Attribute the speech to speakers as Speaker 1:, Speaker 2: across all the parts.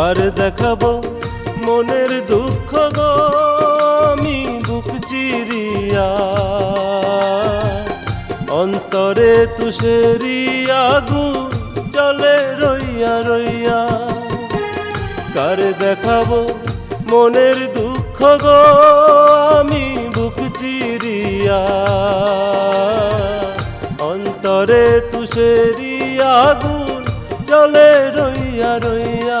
Speaker 1: কার দেখাবো মনের দুঃখ গো, আমি বুক চিরিয়া। অন্তরে তুষেরিয়া আগু চলে রইয়া রইয়া। কার দেখাবো মনের দুঃখ গো, আমি বুক চিরিয়া। অন্তরে তুষেরিয়া আগুন চলে রইয়া রইয়া।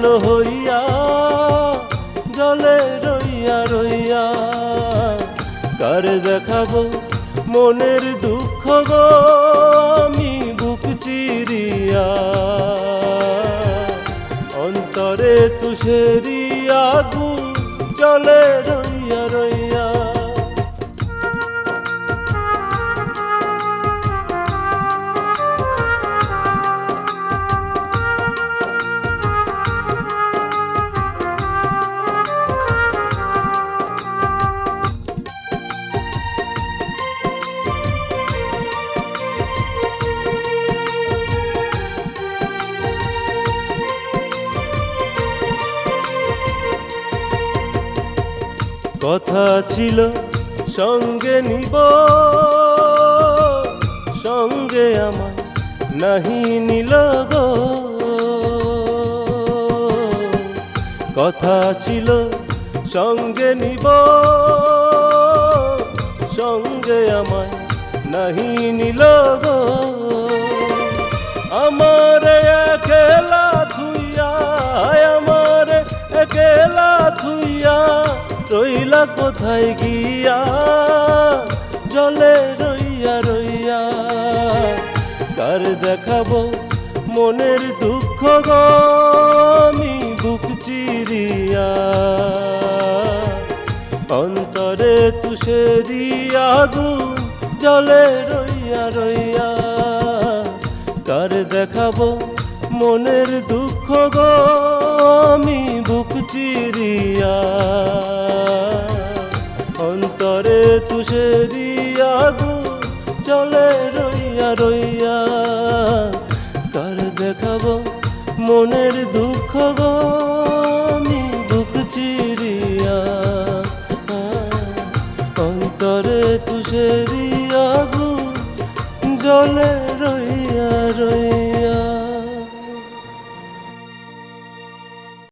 Speaker 1: গেল হইয়া, জলে রইয়া রইয়া। কার দেখাবো মনের দুঃখ গো, আমি বুক চিরিয়া। অন্তরে তুষেরিয়া গু চলে রইয়া রইয়া। কথা ছিল, সঙ্গে নিব। সঙ্গে আমার নাহি নিল গো। কথা ছিল, সঙ্গে নিব। সঙ্গে আমায় নাহি নিল গো। আমার একলা থুইয়া কোথায় গিয়া? জলে রইয়া রইয়া। কার দেখাবো মনের দুঃখ গো? আমি বুক চিরিয়া। অন্তরে তুষেরি আগুন জলে রইয়া রইয়া। কার দেখাবো মনের দুঃখ গো? আমি বুক চিরিয়া। রইয়া কার দেখাবো মনের দুঃখ গো? আমি দুঃখ চিরিয়া অন্তরে তুষেরিয়া গু জলে